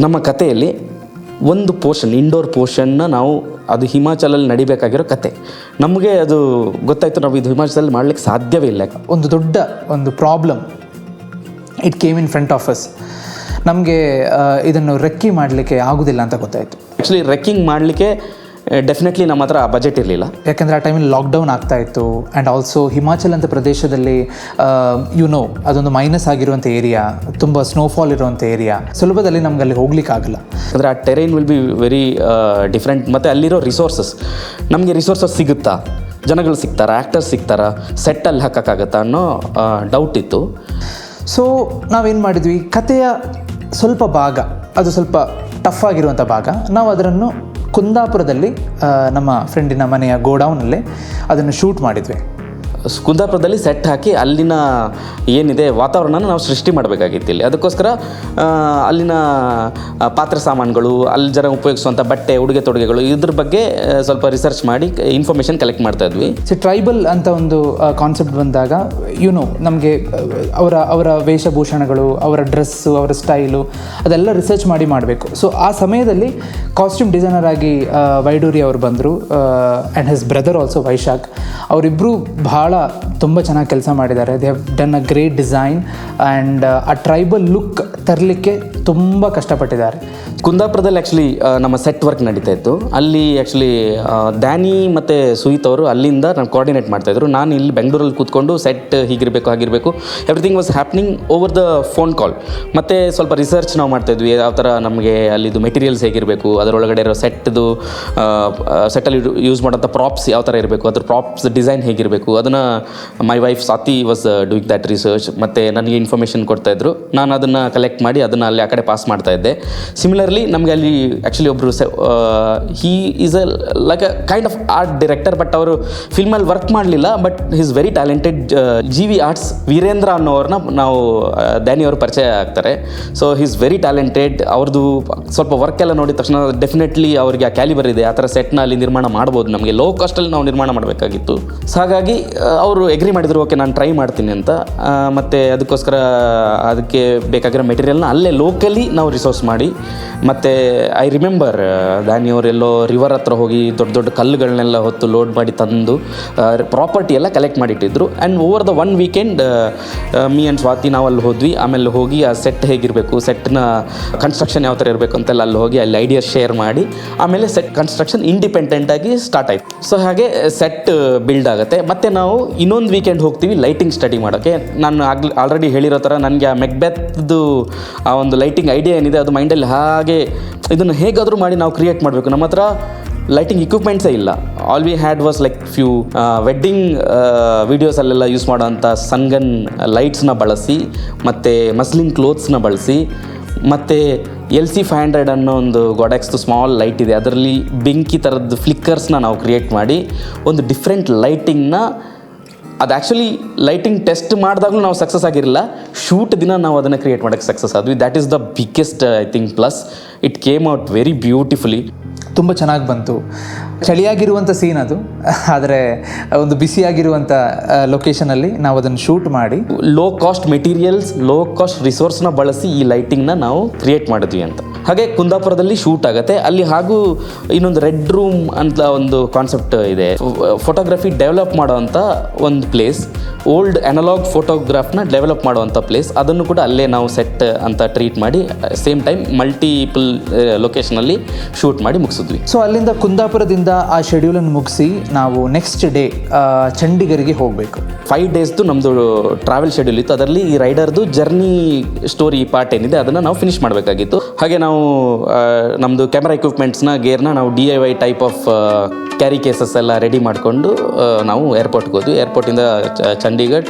ನಮ್ಮ ಕಥೆಯಲ್ಲಿ ಒಂದು ಪೋರ್ಷನ್ ಇಂಡೋರ್ ಪೋರ್ಷನ್ನ ನಾವು ಅದು ಹಿಮಾಚಲಲ್ಲಿ ನಡಿಬೇಕಾಗಿರೋ ಕತೆ ನಮಗೆ ಅದು ಗೊತ್ತಾಯಿತು ನಾವು ಇದು ಹಿಮಾಚಲಲ್ಲಿ ಮಾಡ್ಲಿಕ್ಕೆ ಸಾಧ್ಯವೇ ಇಲ್ಲ. ಒಂದು ದೊಡ್ಡ ಒಂದು problem it came in front of us ನಮಗೆ ಇದನ್ನು ರೆಕ್ಕಿ ಮಾಡಲಿಕ್ಕೆ ಆಗೋದಿಲ್ಲ ಅಂತ ಗೊತ್ತಾಯಿತು. ಆ್ಯಕ್ಚುಲಿ ರೆಕ್ಕಿಂಗ್ ಮಾಡಲಿಕ್ಕೆ ಡೆಫಿನೆಟ್ಲಿ ನಮ್ಮ ಹತ್ರ ಬಜೆಟ್ ಇರಲಿಲ್ಲ. ಯಾಕೆಂದರೆ ಆ ಟೈಮಲ್ಲಿ ಲಾಕ್ಡೌನ್ ಆಗ್ತಾ ಇತ್ತು ಆ್ಯಂಡ್ ಆಲ್ಸೋ ಹಿಮಾಚಲ್ ಅಂತ ಪ್ರದೇಶದಲ್ಲಿ ಯು ನೋ ಅದೊಂದು ಮೈನಸ್ ಆಗಿರುವಂಥ ಏರಿಯಾ ತುಂಬ ಸ್ನೋಫಾಲ್ ಇರುವಂಥ ಏರಿಯಾ ಸುಲಭದಲ್ಲಿ ನಮ್ಗೆ ಅಲ್ಲಿ ಹೋಗ್ಲಿಕ್ಕೆ ಆಗಲ್ಲ. ಅಂದರೆ ಆ terrain will be very different ಮತ್ತು ಅಲ್ಲಿರೋ ರಿಸೋರ್ಸಸ್ ನಮಗೆ ರಿಸೋರ್ಸಸ್ ಸಿಗುತ್ತಾ? ಜನಗಳು ಸಿಗ್ತಾರಾ? ಆ್ಯಕ್ಟರ್ಸ್ ಸಿಗ್ತಾರಾ? ಸೆಟ್ಟಲ್ಲಿ ಹಾಕೋಕ್ಕಾಗತ್ತಾ ಅನ್ನೋ ಡೌಟ್ ಇತ್ತು. ಸೊ ನಾವೇನು ಮಾಡಿದ್ವಿ? ಕಥೆಯ ಸ್ವಲ್ಪ ಭಾಗ ಅದು ಸ್ವಲ್ಪ ಟಫ್ ಆಗಿರುವಂಥ ಭಾಗ ನಾವು ಅದನ್ನು ಕುಂದಾಪುರದಲ್ಲಿ ನಮ್ಮ ಫ್ರೆಂಡಿನ ಮನೆಯ ಗೋಡೌನಲ್ಲಿ ಅದನ್ನು ಶೂಟ್ ಮಾಡಿದ್ವಿ. ಕುಂದಾಪುರದಲ್ಲಿ ಸೆಟ್ ಹಾಕಿ ಅಲ್ಲಿನ ಏನಿದೆ ವಾತಾವರಣನ ನಾವು ಸೃಷ್ಟಿ ಮಾಡಬೇಕಾಗಿತ್ತು ಇಲ್ಲಿ. ಅದಕ್ಕೋಸ್ಕರ ಅಲ್ಲಿನ ಪಾತ್ರ ಸಾಮಾನುಗಳು, ಅಲ್ಲಿ ಜನ ಉಪಯೋಗಿಸುವಂಥ ಬಟ್ಟೆ, ಉಡುಗೆ ತೊಡುಗೆಗಳು ಇದ್ರ ಬಗ್ಗೆ ಸ್ವಲ್ಪ ರಿಸರ್ಚ್ ಮಾಡಿ ಇನ್ಫಾರ್ಮೇಷನ್ ಕಲೆಕ್ಟ್ ಮಾಡ್ತಾ ಇದ್ವಿ. ಸೊ ಟ್ರೈಬಲ್ ಅಂತ ಒಂದು ಕಾನ್ಸೆಪ್ಟ್ ಬಂದಾಗ ಯುನೋ ನಮಗೆ, ಅವರ ಅವರ ವೇಷಭೂಷಣಗಳು, ಅವರ ಡ್ರೆಸ್ಸು ಅವರ ಸ್ಟೈಲು ಅದೆಲ್ಲ ರಿಸರ್ಚ್ ಮಾಡಿ ಮಾಡಬೇಕು. ಸೊ ಆ ಸಮಯದಲ್ಲಿ ಕಾಸ್ಟ್ಯೂಮ್ ಡಿಸೈನರ್ ಆಗಿ ವೈಡೂರಿ ಅವರು ಬಂದರು and his brother also Vaishakh ಅವರಿಬ್ಬರು ಭಾಳ ತುಂಬ ಚೆನ್ನಾಗಿ ಕೆಲಸ ಮಾಡಿದ್ದಾರೆ. They have done a great design and ಆ ಟ್ರೈಬಲ್ ಲುಕ್ ತರಲಿಕ್ಕೆ ತುಂಬ ಕಷ್ಟಪಟ್ಟಿದ್ದಾರೆ. ಕುಂದಾಪುರದಲ್ಲಿ ಆ್ಯಕ್ಚುಲಿ ನಮ್ಮ ಸೆಟ್ ವರ್ಕ್ ನಡೀತಾ ಇತ್ತು. ಅಲ್ಲಿ ಆ್ಯಕ್ಚುಲಿ ಡ್ಯಾನಿ ಮತ್ತು ಸುಹಿತ್ ಅವರು ಅಲ್ಲಿಂದ ನಾನು ಕೋಆರ್ಡಿನೇಟ್ ಮಾಡ್ತಾಯಿದ್ರು ನಾನು ಇಲ್ಲಿ ಬೆಂಗಳೂರಲ್ಲಿ ಕೂತ್ಕೊಂಡು ಸೆಟ್ ಹೀಗಿರಬೇಕು, ಹಾಗಿರಬೇಕು everything was happening over the phone call ಮತ್ತು ಸ್ವಲ್ಪ ರಿಸರ್ಚ್ ನಾವು ಮಾಡ್ತಾಯಿದ್ವಿ ಯಾವ ಥರ ನಮಗೆ ಅಲ್ಲಿದು ಮೆಟೀರಿಯಲ್ಸ್ ಹೇಗಿರಬೇಕು, ಅದರೊಳಗಡೆ ಇರೋ ಸೆಟ್ದು ಸೆಟ್ಟಲ್ಲಿ ಯೂಸ್ ಮಾಡೋಂಥ ಪ್ರಾಪ್ಸ್ ಯಾವ ಥರ ಇರಬೇಕು, ಅದ್ರ ಪ್ರಾಪ್ಸ್ ಡಿಸೈನ್ ಹೇಗಿರಬೇಕು, ಅದನ್ನು my wife Sathi was doing that research ಮತ್ತು ನನಗೆ ಇನ್ಫಾರ್ಮೇಷನ್ ಕೊಡ್ತಾಯಿದ್ರು ನಾನು ಅದನ್ನು ಕಲೆಕ್ಟ್ ಮಾಡಿ ಅದನ್ನು ಅಲ್ಲಿ ಆ ಕಡೆ ಪಾಸ್ ಮಾಡ್ತಾ ಇದ್ದೆ. ಸಿಮಿಲರ್ಲಿ ನಮಗೆ ಅಲ್ಲಿ ಆ್ಯಕ್ಚುಲಿ ಒಬ್ಬರು he is a like a kind of art director but ಅವರು ಫಿಲ್ಮಲ್ಲಿ ವರ್ಕ್ ಮಾಡಲಿಲ್ಲ but is very talented G V arts Veerendra ಅನ್ನೋರನ್ನ ನಾವು ಡ್ಯಾನಿ ಅವರು ಪರಿಚಯ ಆಗ್ತಾರೆ. ಸೊ ಈಸ್ ವೆರಿ ಟ್ಯಾಲೆಂಟೆಡ್ ಅವ್ರದ್ದು ಸ್ವಲ್ಪ ವರ್ಕ್ ಎಲ್ಲ ನೋಡಿದ ತಕ್ಷಣ ಡೆಫಿನೆಟ್ಲಿ ಅವ್ರಿಗೆ ಆ ಕ್ಯಾಲಿಬರ್ ಇದೆ. ಆ ಥರ ಸೆಟ್ನ ಅಲ್ಲಿ ನಿರ್ಮಾಣ ಮಾಡ್ಬೋದು. ನಮಗೆ ಲೋ ಕಾಸ್ಟಲ್ಲಿ ನಾವು ನಿರ್ಮಾಣ ಮಾಡಬೇಕಾಗಿತ್ತು. ಸೊ ಹಾಗಾಗಿ ಅವರು ಎಗ್ರಿ ಮಾಡಿದ್ರು ಓಕೆ ನಾನು ಟ್ರೈ ಮಾಡ್ತೀನಿ ಅಂತ. ಮತ್ತು ಅದಕ್ಕೋಸ್ಕರ ಅದಕ್ಕೆ ಬೇಕಾಗಿರೋ ಮೆಟೀರಿಯಲ್ನ ಅಲ್ಲೇ ಲೋಕಲಿ ನಾವು ರಿಸೋರ್ಸ್ ಮಾಡಿ. ಮತ್ತು ಐ ರಿಮೆಂಬರ್ ದಾನಿ ಅವರೆಲ್ಲೋ ರಿವರ್ ಹತ್ರ ಹೋಗಿ ದೊಡ್ಡ ದೊಡ್ಡ ಕಲ್ಲುಗಳನ್ನೆಲ್ಲ ಹೊತ್ತು ಲೋಡ್ ಮಾಡಿ ತಂದು ಪ್ರಾಪರ್ಟಿ ಎಲ್ಲ collect ಮಾಡಿಟ್ಟಿದ್ರು. And over the one weekend me and Swathi ನಾವು ಅಲ್ಲಿ ಹೋದ್ವಿ. ಆಮೇಲೆ ಹೋಗಿ ಆ ಸೆಟ್ ಹೇಗಿರಬೇಕು ಸೆಟ್ನ ಕನ್ಸ್ಟ್ರಕ್ಷನ್ ಯಾವ ಥರ ಇರಬೇಕು ಅಂತೆಲ್ಲ ಅಲ್ಲಿ ಹೋಗಿ ಅಲ್ಲಿ ಐಡಿಯಾ ಶೇರ್ ಮಾಡಿ, ಆಮೇಲೆ ಸೆಟ್ ಕನ್ಸ್ಟ್ರಕ್ಷನ್ ಇಂಡಿಪೆಂಡೆಂಟಾಗಿ ಸ್ಟಾರ್ಟ್ ಆಯಿತು. ಸೊ ಹಾಗೆ ಸೆಟ್ ಬಿಲ್ಡ್ ಆಗುತ್ತೆ. ಮತ್ತು ನಾವು ಇನ್ನೊಂದು ವೀಕೆಂಡ್ ಹೋಗ್ತೀವಿ ಲೈಟಿಂಗ್ ಸ್ಟಡಿ ಮಾಡೋಕ್ಕೆ ನಾನು ಆಗ್ಲಿ ಆಲ್ರೆಡಿ ಹೇಳಿರೋ ಥರ ನನಗೆ ಆ ಮೆಕ್ಬೆತ್ದು ಆ ಒಂದು ಲೈಟಿಂಗ್ ಐಡಿಯಾ ಏನಿದೆ ಅದು ಮೈಂಡಲ್ಲಿ ಹಾಗೆ ಇದನ್ನು ಹೇಗಾದರೂ ಮಾಡಿ ನಾವು ಕ್ರಿಯೇಟ್ ಮಾಡಬೇಕು. ನಮ್ಮ ಹತ್ರ ಲೈಟಿಂಗ್ ಇಕ್ವಿಪ್ಮೆಂಟ್ಸೇ ಇಲ್ಲ. All we had was like few wedding ವೀಡಿಯೋಸಲ್ಲೆಲ್ಲ use ಮಾಡೋವಂಥ ಸನ್ಗನ್ ಲೈಟ್ಸ್ನ ಬಳಸಿ, ಮತ್ತು ಮಸ್ಲಿನ್ ಕ್ಲೋತ್ಸ್ನ ಬಳಸಿ, ಮತ್ತು ಎಲ್ ಸಿ ಫೈವ್ ಹಂಡ್ರೆಡ್ ಅನ್ನೋ ಒಂದು ಗೋಡೆಕ್ಸ್ದು ಸ್ಮಾಲ್ ಲೈಟ್ ಇದೆ. ಅದರಲ್ಲಿ ಬೆಂಕಿ ಥರದ್ದು ಫ್ಲಿಕ್ಕರ್ಸ್ನ ನಾವು ಕ್ರಿಯೇಟ್ ಮಾಡಿ, ಒಂದು ಡಿಫ್ರೆಂಟ್ ಲೈಟಿಂಗ್ನ ಅದು ಆ್ಯಕ್ಚುಲಿ ಲೈಟಿಂಗ್ ಟೆಸ್ಟ್ ಮಾಡಿದಾಗಲೂ ನಾವು ಸಕ್ಸಸ್ ಆಗಿರಲಿಲ್ಲ. ಶೂಟ್ ದಿನ ನಾವು ಅದನ್ನು ಕ್ರಿಯೇಟ್ ಮಾಡೋಕ್ಕೆ ಸಕ್ಸಸ್ ಆದ್ವಿ that is the biggest I think plus it came out very beautifully ತುಂಬ ಚೆನ್ನಾಗಿ ಬಂತು. ಚಳಿಯಾಗಿರುವಂಥ ಸೀನ್ ಅದು. ಆದರೆ ಒಂದು ಬಿಸಿಯಾಗಿರುವಂಥ ಲೊಕೇಶನಲ್ಲಿ ನಾವು ಅದನ್ನು ಶೂಟ್ ಮಾಡಿ. Low cost materials low cost ರಿಸೋರ್ಸ್ನ ಬಳಸಿ ಈ ಲೈಟಿಂಗ್ನ ನಾವು ಕ್ರಿಯೇಟ್ ಮಾಡಿದ್ವಿ ಅಂತ. ಹಾಗೆ ಕುಂದಾಪುರದಲ್ಲಿ ಶೂಟ್ ಆಗುತ್ತೆ. ಅಲ್ಲಿ ಹಾಗೂ ಇನ್ನೊಂದು ರೆಡ್ ರೂಮ್ ಅಂತ ಒಂದು ಕಾನ್ಸೆಪ್ಟ್ ಇದೆ. ಫೋಟೋಗ್ರಫಿ ಡೆವಲಪ್ ಮಾಡುವಂಥ ಒಂದು ಪ್ಲೇಸ್ ಓಲ್ಡ್ ಅನಲಾಗ್ ಫೋಟೋಗ್ರಾಫ್ನ ಡೆವಲಪ್ ಮಾಡುವಂಥ ಪ್ಲೇಸ್ ಅದನ್ನು ಕೂಡ ಅಲ್ಲೇ ನಾವು ಸೆಟ್ ಅಂತ ಟ್ರೀಟ್ ಮಾಡಿ ಸೇಮ್ ಟೈಮ್ ಮಲ್ಟಿಪಲ್ ಲೊಕೇಶನಲ್ಲಿ ಶೂಟ್ ಮಾಡಿ ಮುಗಿಸಿದ್ವಿ. ಸೊ ಅಲ್ಲಿಂದ ಕುಂದಾಪುರದಿಂದ ಆ ಶೆಡ್ಯೂಲನ್ನು ಮುಗಿಸಿ ನಾವು ನೆಕ್ಸ್ಟ್ ಡೇ ಚಂಡೀಗರಿಗೆ ಹೋಗಬೇಕು. ಫೈವ್ ಡೇಸ್ದು ನಮ್ಮದು ಟ್ರಾವೆಲ್ ಶೆಡ್ಯೂಲ್ ಇತ್ತು. ಅದರಲ್ಲಿ ಈ ರೈಡರ್ದು ಜರ್ನಿ ಸ್ಟೋರಿ ಪಾರ್ಟ್ ಏನಿದೆ, ಅದನ್ನು ನಾವು ಫಿನಿಶ್ ಮಾಡಬೇಕಾಗಿತ್ತು. ಹಾಗೆ ನಾವು ನಮ್ಮದು ಕ್ಯಾಮ್ರಾ ಎಕ್ವಿಪ್ಮೆಂಟ್ಸ್ನ ಗೇರ್ನ ನಾವು D I Y type of carry cases ಎಲ್ಲ ರೆಡಿ ಮಾಡಿಕೊಂಡು ನಾವು ಏರ್ಪೋರ್ಟ್ಗೆ ಹೋದ್ವಿ. ಏರ್ಪೋರ್ಟಿಂದ ಚಂಡೀಗಢ್.